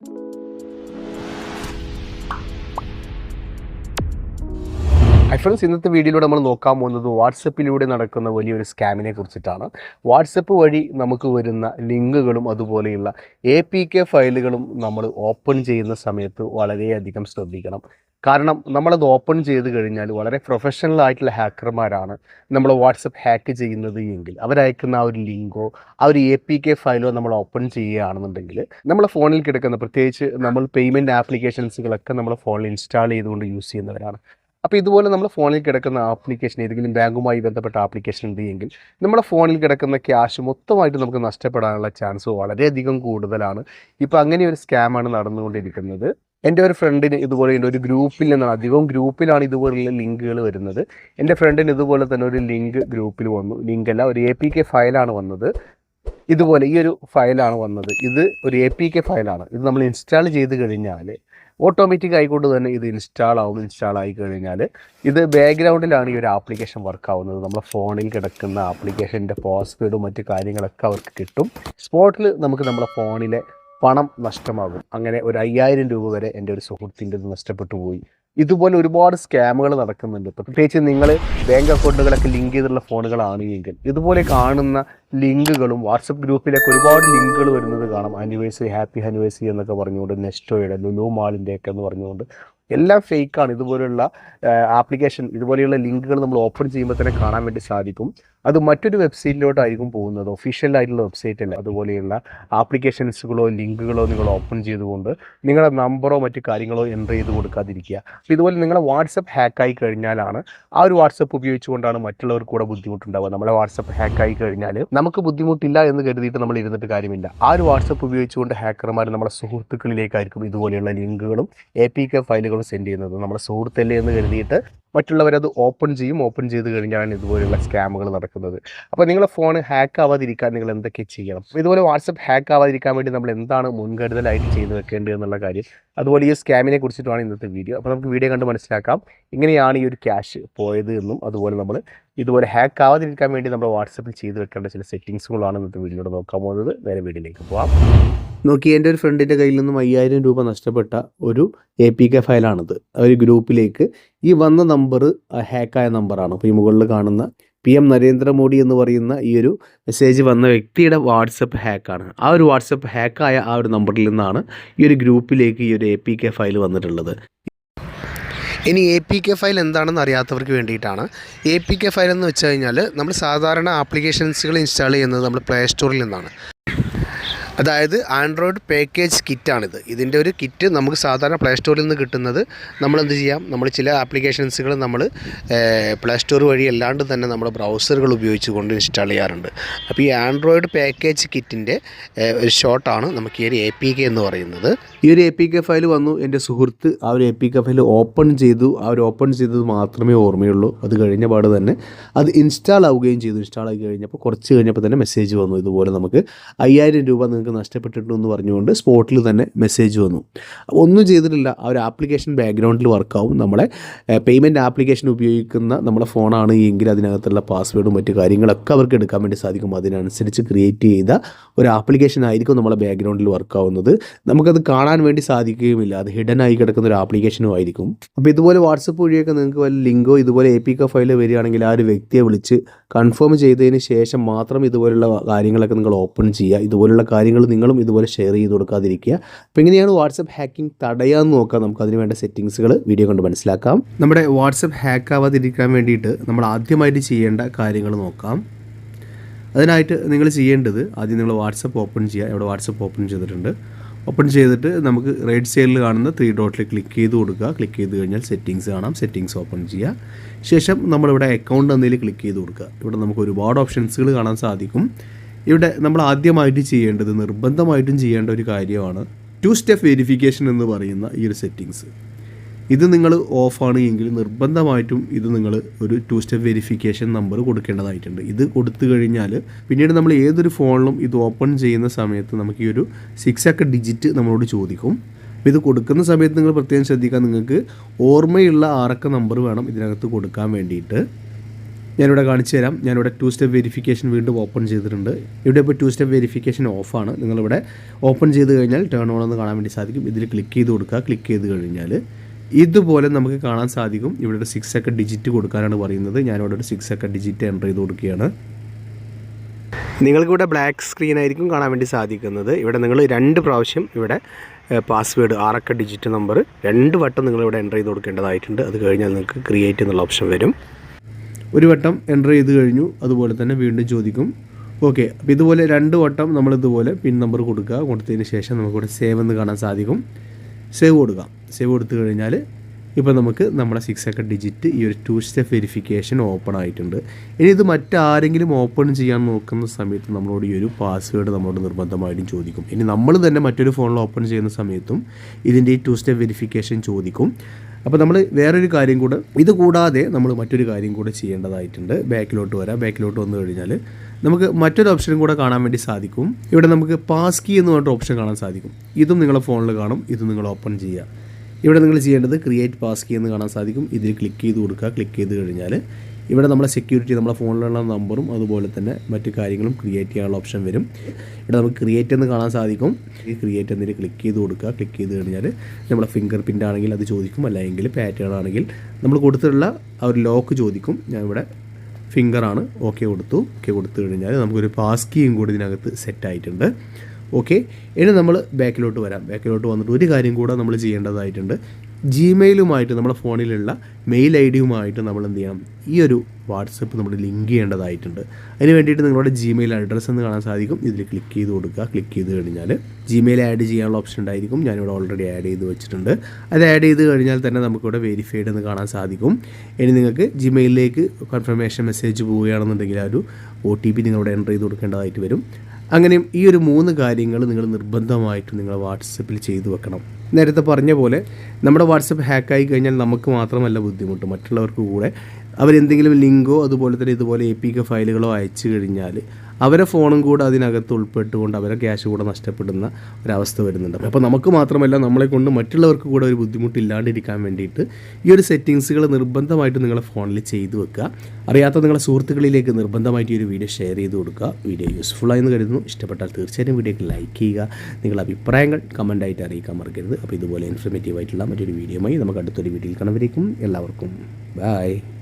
Hi friends ഇന്നത്തെ വീഡിയോയിലൂടെ നമ്മൾ നോക്കാൻ പോകുന്നത് വാട്സപ്പിലൂടെ നടക്കുന്ന വലിയൊരു സ്കാമിനെ കുറിച്ചിട്ടാണ്. വാട്സപ്പ് വഴി നമുക്ക് വരുന്ന ലിങ്കുകളും അതുപോലെയുള്ള എ പി കെ ഫയലുകളും നമ്മൾ ഓപ്പൺ ചെയ്യുന്ന സമയത്ത് വളരെയധികം ശ്രദ്ധിക്കണം. കാരണം നമ്മളത് ഓപ്പൺ ചെയ്ത് കഴിഞ്ഞാൽ വളരെ പ്രൊഫഷണൽ ആയിട്ടുള്ള ഹാക്കർമാരാണ് നമ്മൾ വാട്സപ്പ് ഹാക്ക് ചെയ്യുന്നത് എങ്കിൽ അവരയക്കുന്ന ആ ഒരു ലിങ്കോ ആ ഒരു എ പി കെ ഫയലോ നമ്മൾ ഓപ്പൺ ചെയ്യുകയാണെന്നുണ്ടെങ്കിൽ നമ്മളെ ഫോണിൽ കിടക്കുന്ന പ്രത്യേകിച്ച് നമ്മൾ പേയ്മെന്റ് ആപ്ലിക്കേഷൻസുകളൊക്കെ നമ്മൾ ഫോണിൽ ഇൻസ്റ്റാൾ ചെയ്തുകൊണ്ട് യൂസ് ചെയ്യുന്നവരാണ്. അപ്പോൾ ഇതുപോലെ നമ്മൾ ഫോണിൽ കിടക്കുന്ന ആപ്ലിക്കേഷൻ ഏതെങ്കിലും ബാങ്കുമായി ബന്ധപ്പെട്ട ആപ്ലിക്കേഷൻ ഉണ്ട് എങ്കിൽ നമ്മുടെ ഫോണിൽ കിടക്കുന്ന ക്യാഷ് മൊത്തമായിട്ട് നമുക്ക് നഷ്ടപ്പെടാനുള്ള ചാൻസ് വളരെയധികം കൂടുതലാണ്. ഇപ്പോൾ അങ്ങനെ ഒരു സ്കാമാണ് നടന്നുകൊണ്ടിരിക്കുന്നത്. എന്റെ ഒരു ഫ്രണ്ടിന് ഇതുപോലെ ഉണ്ട് ഒരു ഗ്രൂപ്പിൽ നിന്നാണ് അധികവും ഗ്രൂപ്പിലാണ് ഇതുപോലുള്ള ലിങ്കുകൾ വരുന്നത്. എന്റെ ഫ്രണ്ടിന് ഇതുപോലെ തന്നെ ഒരു ലിങ്ക് ഗ്രൂപ്പിൽ വന്നു. ലിങ്ക് അല്ല ഒരു എ പി കെ ഫയലാണ് വന്നത്. ഇതുപോലെ ഈ ഒരു ഫയലാണ് വന്നത്. ഇത് ഒരു എ പി കെ ഫയലാണ്. ഇത് നമ്മൾ ഇൻസ്റ്റാൾ ചെയ്ത് കഴിഞ്ഞാൽ ഓട്ടോമാറ്റിക് ആയിക്കൊണ്ട് തന്നെ ഇത് ഇൻസ്റ്റാൾ ആവും ഇൻസ്റ്റാൾ ആയി കഴിഞ്ഞാൽ ഇത് ബാക്ക്ഗ്രൗണ്ടിലാണ് ഈ ഒരു ആപ്ലിക്കേഷൻ വർക്ക് ആവുന്നത്. നമ്മുടെ ഫോണിൽ കിടക്കുന്ന ആപ്ലിക്കേഷന്റെ പാസ്വേഡും മറ്റു കാര്യങ്ങളൊക്കെ അവർക്ക് കിട്ടും. സ്പോട്ടിൽ നമുക്ക് നമ്മുടെ ഫോണിലെ പണം നഷ്ടമാകും. അങ്ങനെ ഒരു അയ്യായിരം രൂപ വരെ എന്റെ ഒരു സുഹൃത്തിന്റെ നഷ്ടപ്പെട്ടു പോയി. ഇതുപോലെ ഒരുപാട് സ്കാമുകൾ നടക്കുന്നുണ്ട്. പ്രത്യേകിച്ച് നിങ്ങൾ ബാങ്ക് അക്കൗണ്ടുകളൊക്കെ ലിങ്ക് ചെയ്തിട്ടുള്ള ഫോണുകളാണ് എങ്കിൽ ഇതുപോലെ കാണുന്ന ലിങ്കുകളും വാട്സപ്പ് ഗ്രൂപ്പിലൊക്കെ ഒരുപാട് ലിങ്കുകൾ വരുന്നത് കാണാം. ആനിവേഴ്സറി ഹാപ്പി ആനിവേഴ്സറി എന്നൊക്കെ പറഞ്ഞുകൊണ്ട് നെസ്റ്റോയുടെ ലുലു മാളിന്റെ ഒക്കെ എന്ന് പറഞ്ഞുകൊണ്ട് എല്ലാം ഫേക്കാണ്. ഇതുപോലെയുള്ള ആപ്ലിക്കേഷൻ ഇതുപോലെയുള്ള ലിങ്കുകൾ നമ്മൾ ഓപ്പൺ ചെയ്യുമ്പോൾ തന്നെ കാണാൻ വേണ്ടി സാധിക്കും. അത് മറ്റൊരു വെബ്സൈറ്റിലോട്ടായിരിക്കും പോകുന്നത്. ഒഫീഷ്യൽ ആയിട്ടുള്ള വെബ്സൈറ്റല്ല അതുപോലെയുള്ള ആപ്ലിക്കേഷൻസുകളോ ലിങ്കുകളോ നിങ്ങൾ ഓപ്പൺ ചെയ്തുകൊണ്ട് നിങ്ങളുടെ നമ്പറോ മറ്റു കാര്യങ്ങളോ എന്റർ ചെയ്ത് കൊടുക്കാതിരിക്കുക. അപ്പോൾ ഇതുപോലെ നിങ്ങളുടെ വാട്സപ്പ് ഹാക്കായി കഴിഞ്ഞാലാണ് ആ ഒരു വാട്സപ്പ് ഉപയോഗിച്ചുകൊണ്ടാണ് മറ്റുള്ളവർക്ക് കൂടെ ബുദ്ധിമുട്ടുണ്ടാവുക. നമ്മുടെ വാട്സപ്പ് ഹാക്കായി കഴിഞ്ഞാൽ നമുക്ക് ബുദ്ധിമുട്ടില്ല എന്ന് കരുതിയിട്ട് നമ്മൾ ഇരുന്നിട്ട് കാര്യമില്ല. ആ ഒരു വാട്സപ്പ് ഉപയോഗിച്ചുകൊണ്ട് ഹാക്കർമാർ നമ്മുടെ സുഹൃത്തുക്കളിലേക്കായിരിക്കും ഇതുപോലെയുള്ള ലിങ്കുകളും എ പി കെ ഫയലുകളും സെൻഡ് ചെയ്യുന്നത്. നമ്മുടെ സുഹൃത്തല്ലേ എന്ന് കരുതിയിട്ട് മറ്റുള്ളവരത് ഓപ്പൺ ചെയ്യും ഓപ്പൺ ചെയ്ത് കഴിഞ്ഞാണ് ഇതുപോലെയുള്ള സ്കാമുകൾ നടക്കുന്നത്. അപ്പോൾ നിങ്ങളുടെ ഫോൺ ഹാക്ക് ആവാതിരിക്കാൻ നിങ്ങൾ എന്തൊക്കെ ചെയ്യണം? ഇതുപോലെ വാട്സപ്പ് ഹാക്ക് ആവാതിരിക്കാൻ വേണ്ടി നമ്മൾ എന്താണ് മുൻകരുതലായിട്ട് ചെയ്തു വെക്കേണ്ടത് എന്നുള്ള കാര്യം. അതുപോലെ ഈ സ്കാമിനെ കുറിച്ചിട്ടാണ് ഇന്നത്തെ വീഡിയോ അപ്പോൾ നമുക്ക് വീഡിയോ കണ്ട് മനസ്സിലാക്കാം. ഇങ്ങനെയാണ് ഈ ഒരു ക്യാഷ് പോയത് എന്നും അതുപോലെ നമ്മൾ ഇതുപോലെ ഹാക്ക് ആവാതിരിക്കാൻ വേണ്ടി നമ്മൾ വാട്സപ്പിൽ ചെയ്തു വെക്കേണ്ട ചില സെറ്റിങ്സുകളാണ് ഇന്നത്തെ വീഡിയോയുടെ നോക്കാൻ പോകുന്നത്. നേരെ വീഡിയോയിലേക്ക് പോവാം. നോക്കി എന്റെ ഒരു ഫ്രണ്ടിന്റെ കയ്യിൽ നിന്നും അയ്യായിരം രൂപ നഷ്ടപ്പെട്ട ഒരു എ പി കെ ഫയലാണിത്. ഒരു ഗ്രൂപ്പിലേക്ക് ഈ വന്ന നമ്പർ ഹാക്കായ നമ്പറാണ് അപ്പോൾ ഈ മുകളിൽ കാണുന്ന പി എം നരേന്ദ്രമോദി എന്ന് പറയുന്ന ഈ ഒരു മെസ്സേജ് വന്ന വ്യക്തിയുടെ വാട്സപ്പ് ഹാക്കാണ് ആ ഒരു വാട്സപ്പ് ഹാക്കായ ആ ഒരു നമ്പറിൽ നിന്നാണ് ഈ ഒരു ഗ്രൂപ്പിലേക്ക് ഈ ഒരു എ പി കെ ഫയൽ വന്നിട്ടുള്ളത്. ഇനി എ പി കെ ഫയൽ എന്താണെന്ന് അറിയാത്തവർക്ക് വേണ്ടിയിട്ടാണ്. എ പി കെ ഫയൽ എന്ന് വെച്ച് കഴിഞ്ഞാൽ നമ്മൾ സാധാരണ ആപ്ലിക്കേഷൻസുകൾ ഇൻസ്റ്റാൾ ചെയ്യുന്നത് നമ്മൾ പ്ലേ സ്റ്റോറിൽ നിന്നാണ്. അതായത് ആൻഡ്രോയിഡ് പാക്കേജ് കിറ്റാണിത്. ഇതിന്റെ ഒരു കിറ്റ് നമുക്ക് സാധാരണ പ്ലേ സ്റ്റോറിൽ നിന്ന് കിട്ടുന്നത് നമ്മൾ എന്ത് ചെയ്യാം? നമ്മൾ ചില ആപ്ലിക്കേഷൻസുകൾ നമ്മൾ പ്ലേ സ്റ്റോർ വഴി അല്ലാണ്ട് തന്നെ നമ്മൾ ബ്രൗസറുകൾ ഉപയോഗിച്ചുകൊണ്ട് ഇൻസ്റ്റാൾ ചെയ്യാറുണ്ട്. അപ്പോൾ ഈ ആൻഡ്രോയിഡ് പാക്കേജ് കിറ്റിന്റെ ഒരു ഷോട്ടാണ് നമുക്ക് ഈ ഒരു എ പി കെ എന്ന് പറയുന്നത്. ഈ ഒരു എ പി കെ ഫയൽ വന്നു. എന്റെ സുഹൃത്ത് ആ ഒരു A P K file open ചെയ്തു. ആ ഒരു ഓപ്പൺ ചെയ്തത് മാത്രമേ ഓർമ്മയുള്ളൂ. അത് കഴിഞ്ഞ പാട് തന്നെ അത് ഇൻസ്റ്റാൾ ആവുകയും ചെയ്തു. ഇൻസ്റ്റാൾ ആയി കഴിഞ്ഞപ്പോൾ കുറച്ച് കഴിഞ്ഞപ്പോൾ തന്നെ മെസ്സേജ് വന്നു. ഇതുപോലെ നമുക്ക് അയ്യായിരം രൂപ നിങ്ങൾക്ക് നഷ്ടപ്പെട്ടിട്ടു എന്ന് പറഞ്ഞുകൊണ്ട് സ്പോട്ടിൽ തന്നെ മെസ്സേജ് വന്നു. അപ്പോൾ ഒന്നും ചെയ്തിട്ടില്ല. ആ ഒരു ആപ്ലിക്കേഷൻ ബാക്ക്ഗ്രൗണ്ടിൽ വർക്കാവും നമ്മളെ പേയ്മെന്റ് ആപ്ലിക്കേഷൻ ഉപയോഗിക്കുന്ന നമ്മുടെ ഫോണാണ് എങ്കിൽ അതിനകത്തുള്ള പാസ്വേഡും മറ്റു കാര്യങ്ങളൊക്കെ അവർക്ക് എടുക്കാൻ വേണ്ടി സാധിക്കും. അതിനനുസരിച്ച് ക്രിയേറ്റ് ചെയ്ത ഒരു ആപ്ലിക്കേഷൻ ആയിരിക്കും നമ്മളെ ബാക്ക്ഗ്രൗണ്ടിൽ വർക്കാവുന്നത് നമുക്കത് കാണാൻ വേണ്ടി സാധിക്കുകയുമില്ല. അത് ഹിഡൻ ആയി കിടക്കുന്ന ഒരു ആപ്ലിക്കേഷനും ആയിരിക്കും. അപ്പോൾ ഇതുപോലെ വാട്സപ്പ് വഴിയൊക്കെ നിങ്ങൾക്ക് വല്ല ലിങ്കോ ഇതുപോലെ എ പി കെ ഫയൽ വരികയാണെങ്കിൽ ആ ഒരു വ്യക്തിയെ വിളിച്ച് കൺഫേം ചെയ്തതിന് ശേഷം മാത്രം ഇതുപോലുള്ള കാര്യങ്ങളൊക്കെ നിങ്ങൾ ഓപ്പൺ ചെയ്യുക. ഇതുപോലുള്ള കാര്യങ്ങൾ നിങ്ങളും ഇതുപോലെ ഷെയർ ചെയ്ത് കൊടുക്കാതിരിക്കുക. അപ്പോൾ എങ്ങനെയാണ് വാട്സപ്പ് ഹാക്കിംഗ് തടയാമെന്ന് നോക്കാം. നമുക്ക് അതിന് വേണ്ട സെറ്റിങ്സുകൾ വീഡിയോ കൊണ്ട് മനസ്സിലാക്കാം. നമ്മുടെ വാട്സപ്പ് ഹാക്ക് ആവാതിരിക്കാൻ വേണ്ടിയിട്ട് നമ്മൾ ആദ്യമായിട്ട് ചെയ്യേണ്ട കാര്യങ്ങൾ നോക്കാം. അതിനായിട്ട് നിങ്ങൾ ചെയ്യേണ്ടത് ആദ്യം നിങ്ങൾ വാട്സപ്പ് ഓപ്പൺ ചെയ്യുക. ഇവിടെ വാട്സപ്പ് ഓപ്പൺ ചെയ്തിട്ടുണ്ട്. ഓപ്പൺ ചെയ്തിട്ട് നമുക്ക് റൈറ്റ് സൈഡിൽ കാണുന്ന ത്രീ ഡോട്ടിൽ ക്ലിക്ക് ചെയ്ത് കൊടുക്കുക. ക്ലിക്ക് ചെയ്ത് കഴിഞ്ഞാൽ സെറ്റിങ്സ് കാണാം. സെറ്റിങ്സ് ഓപ്പൺ ചെയ്യുക ശേഷം നമ്മളിവിടെ അക്കൗണ്ട് എന്നതിൽ ക്ലിക്ക് ചെയ്ത് കൊടുക്കുക. ഇവിടെ നമുക്ക് ഒരുപാട് ഓപ്ഷൻസുകൾ കാണാൻ സാധിക്കും. ഇവിടെ നമ്മൾ ആദ്യമായിട്ട് ചെയ്യേണ്ടത് നിർബന്ധമായിട്ടും ചെയ്യേണ്ട ഒരു കാര്യമാണ് ടു സ്റ്റെപ്പ് വെരിഫിക്കേഷൻ എന്ന് പറയുന്ന ഈ ഒരു സെറ്റിങ്സ് ഇത് നിങ്ങൾ ഓഫാണ് എങ്കിൽ നിർബന്ധമായിട്ടും ഇത് നിങ്ങൾ ഒരു ടു സ്റ്റെപ്പ് വെരിഫിക്കേഷൻ നമ്പർ കൊടുക്കേണ്ടതായിട്ടുണ്ട്. ഇത് കൊടുത്തു കഴിഞ്ഞാൽ പിന്നീട് നമ്മൾ ഏതൊരു ഫോണിലും ഇത് ഓപ്പൺ ചെയ്യുന്ന സമയത്ത് നമുക്ക് ഈ ഒരു സിക്സ് അക്ക ഡിജിറ്റ് നമ്മളോട് ചോദിക്കും. ഇത് കൊടുക്കുന്ന സമയത്ത് നിങ്ങൾ പ്രത്യേകം ശ്രദ്ധിക്കാൻ നിങ്ങൾക്ക് ഓർമ്മയുള്ള ആറക്ക നമ്പർ വേണം ഇതിനകത്ത് കൊടുക്കാൻ വേണ്ടിയിട്ട്. ഞാനിവിടെ കാണിച്ചു തരാം. ഞാനിവിടെ ടു സ്റ്റെപ്പ് വെരിഫിക്കേഷൻ വീണ്ടും ഓപ്പൺ ചെയ്തിട്ടുണ്ട്. ഇവിടെ ഇപ്പോൾ ടു സ്റ്റെപ്പ് വെരിഫിക്കേഷൻ ഓഫാണ് നിങ്ങളിവിടെ ഓപ്പൺ ചെയ്ത് കഴിഞ്ഞാൽ ടേൺ ഓൺ എന്ന് കാണാൻ വേണ്ടി സാധിക്കും. ഇതിൽ ക്ലിക്ക് ചെയ്ത് കൊടുക്കുക. ക്ലിക്ക് ചെയ്ത് കഴിഞ്ഞാൽ ഇതുപോലെ നമുക്ക് കാണാൻ സാധിക്കും. ഇവിടെ ഒരു സിക്സ് ഒക്കെ ഡിജിറ്റ് കൊടുക്കാനാണ് പറയുന്നത്. ഞാനിവിടെ ഒരു സിക്സ് ഒക്കെ ഡിജിറ്റ് എന്റർ ചെയ്ത് കൊടുക്കുകയാണ്. നിങ്ങൾക്കിവിടെ ബ്ലാക്ക് സ്ക്രീൻ ആയിരിക്കും കാണാൻ വേണ്ടി സാധിക്കുന്നത്. ഇവിടെ നിങ്ങൾ രണ്ട് പ്രാവശ്യം ഇവിടെ പാസ്വേഡ് ആറക്ക ഡിജിറ്റ് നമ്പർ രണ്ട് വട്ടം നിങ്ങളിവിടെ എന്റർ ചെയ്ത് കൊടുക്കേണ്ടതായിട്ടുണ്ട്. അത് കഴിഞ്ഞാൽ നിങ്ങൾക്ക് ക്രിയേറ്റ് എന്നുള്ള ഓപ്ഷൻ വരും. ഒരു വട്ടം എന്റർ ചെയ്ത് കഴിഞ്ഞു. അതുപോലെ തന്നെ വീണ്ടും ചോദിക്കും. ഓക്കെ അപ്പോൾ ഇതുപോലെ രണ്ട് വട്ടം നമ്മൾ ഇതുപോലെ പിൻ നമ്പർ കൊടുക്കുക. കൊടുത്തതിന് ശേഷം നമുക്കിവിടെ സേവ് എന്ന് കാണാൻ സാധിക്കും. സേവ് കൊടുക്കുക സേവ് കൊടുത്തു കഴിഞ്ഞാൽ ഇപ്പോൾ നമുക്ക് നമ്മുടെ സിക്സ് ഒക്കെ ഡിജിറ്റ് ഈ ഒരു ടു സ്റ്റെപ്പ് വെരിഫിക്കേഷൻ ഓപ്പൺ ആയിട്ടുണ്ട്. ഇനി ഇത് മറ്റാരെങ്കിലും ഓപ്പൺ ചെയ്യാൻ നോക്കുന്ന സമയത്ത് നമ്മളോട് ഈ ഒരു പാസ്വേഡ് നമ്മളോട് നിർബന്ധമായിട്ടും ചോദിക്കും. ഇനി നമ്മൾ തന്നെ മറ്റൊരു ഫോണിൽ ഓപ്പൺ ചെയ്യുന്ന സമയത്തും ഇതിന്റെ ഈ ടു സ്റ്റെപ്പ് വെരിഫിക്കേഷൻ ചോദിക്കും. അപ്പോൾ നമ്മൾ വേറൊരു കാര്യം കൂടെ ഇത് കൂടാതെ നമ്മൾ മറ്റൊരു കാര്യം കൂടെ ചെയ്യേണ്ടതായിട്ടുണ്ട്. ബാക്കിലോട്ട് വരാം. ബാക്കിലോട്ട് വന്നു കഴിഞ്ഞാൽ നമുക്ക് മറ്റൊരു ഓപ്ഷനും കൂടെ കാണാൻ വേണ്ടി സാധിക്കും. ഇവിടെ നമുക്ക് പാസ് കീ എന്ന് പറഞ്ഞിട്ട് ഓപ്ഷൻ കാണാൻ സാധിക്കും. ഇതും നിങ്ങളുടെ ഫോണിൽ കാണും. ഇത് നിങ്ങൾ ഓപ്പൺ ചെയ്യുക. ഇവിടെ നിങ്ങൾ ചെയ്യേണ്ടത് ക്രിയേറ്റ് പാസ് കീ എന്ന് കാണാൻ സാധിക്കും. ഇതിൽ ക്ലിക്ക് ചെയ്ത് കൊടുക്കുക. ക്ലിക്ക് ചെയ്ത് കഴിഞ്ഞാൽ ഇവിടെ നമ്മുടെ സെക്യൂരിറ്റി നമ്മുടെ ഫോണിലുള്ള നമ്പറും അതുപോലെ തന്നെ മറ്റു കാര്യങ്ങളും ക്രിയേറ്റ് ചെയ്യാനുള്ള ഓപ്ഷൻ വരും. ഇവിടെ നമുക്ക് ക്രിയേറ്റ് എന്ന് കാണാൻ സാധിക്കും. ഈ ക്രിയേറ്റ് എന്നതിൽ ക്ലിക്ക് ചെയ്ത് കൊടുക്കുക. ക്ലിക്ക് ചെയ്ത് കഴിഞ്ഞാൽ നമ്മുടെ ഫിംഗർ പ്രിന്റ് ആണെങ്കിൽ അത് ചോദിക്കും. അല്ലെങ്കിൽ പാറ്റേൺ ആണെങ്കിൽ നമ്മൾ കൊടുത്തിട്ടുള്ള ആ ഒരു ലോക്ക് ചോദിക്കും. ഞാൻ ഇവിടെ ഫിംഗറാണ് ഓക്കെ കൊടുത്തു. ഓക്കെ കൊടുത്തു കഴിഞ്ഞാൽ നമുക്കൊരു പാസ് കീയും കൂടി ഇതിനകത്ത് സെറ്റ് ആയിട്ടുണ്ട്. ഓക്കെ ഇനി നമ്മൾ ബാക്കിലോട്ട് വരാം. ബാക്കിലോട്ട് വന്നിട്ട് ഒരു കാര്യം കൂടെ നമ്മൾ ചെയ്യേണ്ടതായിട്ടുണ്ട്. ജിമെയിലുമായിട്ട് നമ്മുടെ ഫോണിലുള്ള മെയിൽ ഐ ഡിയുമായിട്ട് നമ്മൾ എന്ത് ചെയ്യണം? ഈ ഒരു വാട്സപ്പ് നമ്മൾ ലിങ്ക് ചെയ്യേണ്ടതായിട്ടുണ്ട്. അതിന് വേണ്ടിയിട്ട് നിങ്ങളുടെ ജിമെയിൽ അഡ്രസ്സ് എന്ന് കാണാൻ സാധിക്കും. ഇതിൽ ക്ലിക്ക് ചെയ്ത് കൊടുക്കുക. ക്ലിക്ക് ചെയ്ത് കഴിഞ്ഞാൽ ജിമെയിൽ ആഡ് ചെയ്യാനുള്ള ഓപ്ഷൻ ഉണ്ടായിരിക്കും. ഞാനിവിടെ ഓൾറെഡി ആഡ് ചെയ്ത് വെച്ചിട്ടുണ്ട്. അത് ആഡ് ചെയ്ത് കഴിഞ്ഞാൽ തന്നെ നമുക്കിവിടെ വെരിഫൈഡ് എന്ന് കാണാൻ സാധിക്കും. ഇനി നിങ്ങൾക്ക് ജിമെയിലിലേക്ക് കൺഫർമേഷൻ മെസ്സേജ് പോവുകയാണെന്നുണ്ടെങ്കിൽ ആ ഒരു ഒ ടി പി നിങ്ങളിവിടെ എന്റർ ചെയ്ത് കൊടുക്കേണ്ടതായിട്ട് വരും. അങ്ങനെയും ഈ ഒരു മൂന്ന് കാര്യങ്ങൾ നിങ്ങൾ നിർബന്ധമായിട്ടും നിങ്ങൾ വാട്സപ്പിൽ ചെയ്തു വെക്കണം. നേരത്തെ പറഞ്ഞ പോലെ നമ്മുടെ വാട്സപ്പ് ഹാക്കായി കഴിഞ്ഞാൽ നമുക്ക് മാത്രമല്ല ബുദ്ധിമുട്ട്. മറ്റുള്ളവർക്ക് കൂടെ അവരെന്തെങ്കിലും ലിങ്കോ അതുപോലെ തന്നെ ഇതുപോലെ എ പി കെ ഫയലുകളോ അയച്ചു കഴിഞ്ഞാൽ അവരെ ഫോണും കൂടെ അതിനകത്ത് ഉൾപ്പെട്ടുകൊണ്ട് അവരെ ക്യാഷ് കൂടെ നഷ്ടപ്പെടുന്ന ഒരവസ്ഥ വരുന്നുണ്ട്. അപ്പോൾ നമുക്ക് മാത്രമല്ല നമ്മളെ കൊണ്ട് മറ്റുള്ളവർക്ക് കൂടെ ഒരു ബുദ്ധിമുട്ടില്ലാണ്ടിരിക്കാൻ വേണ്ടിയിട്ട് ഈ ഒരു സെറ്റിങ്സുകൾ നിർബന്ധമായിട്ട് നിങ്ങളുടെ ഫോണിൽ ചെയ്തു വെക്കുക. അറിയാത്ത നിങ്ങളുടെ സുഹൃത്തുക്കളിലേക്ക് നിർബന്ധമായിട്ട് ഈ ഒരു വീഡിയോ ഷെയർ ചെയ്ത് കൊടുക്കുക. വീഡിയോ യൂസ്ഫുൾ ആയെന്ന് കരുതുന്നു. ഇഷ്ടപ്പെട്ടാൽ തീർച്ചയായും വീഡിയോക്ക് ലൈക്ക് ചെയ്യുക. നിങ്ങളുടെ അഭിപ്രായങ്ങൾ കമന്റായിട്ട് അറിയിക്കാൻ മറക്കരുത്. അപ്പോൾ ഇതുപോലെ ഇൻഫർമേറ്റീവ് ആയിട്ടുള്ള മറ്റൊരു വീഡിയോയുമായി നമുക്ക് അടുത്തൊരു വീഡിയോയിൽ കാണുമ്പോഴേക്കും എല്ലാവർക്കും ബൈ